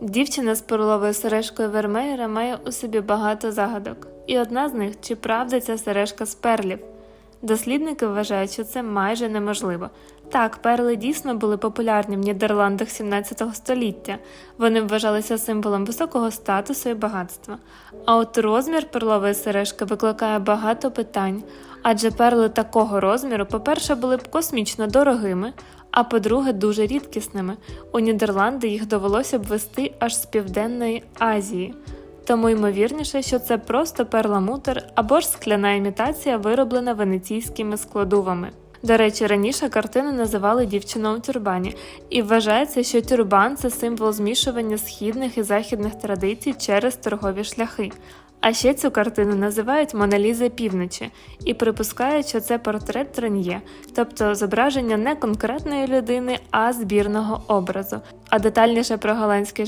Дівчина з перловою сережкою Вермеєра має у собі багато загадок, і одна з них чи правда ця сережка з перлів. Дослідники вважають, що це майже неможливо. Так, перли дійсно були популярні в Нідерландах 17 століття. Вони вважалися символом високого статусу і багатства. А от розмір перлової сережки викликає багато питань, адже перли такого розміру, по-перше, були б космічно дорогими, а по-друге, дуже рідкісними. У Нідерланди їх довелося б вести аж з Південної Азії. Тому ймовірніше, що це просто перламутр або ж скляна імітація, вироблена венеційськими складувами. До речі, раніше картину називали дівчина у тюрбані, і вважається, що тюрбан це символ змішування східних і західних традицій через торгові шляхи. А ще цю картину називають Моналіза півночі і припускають, що це портрет Трен'є, тобто зображення не конкретної людини, а збірного образу. А детальніше про голландський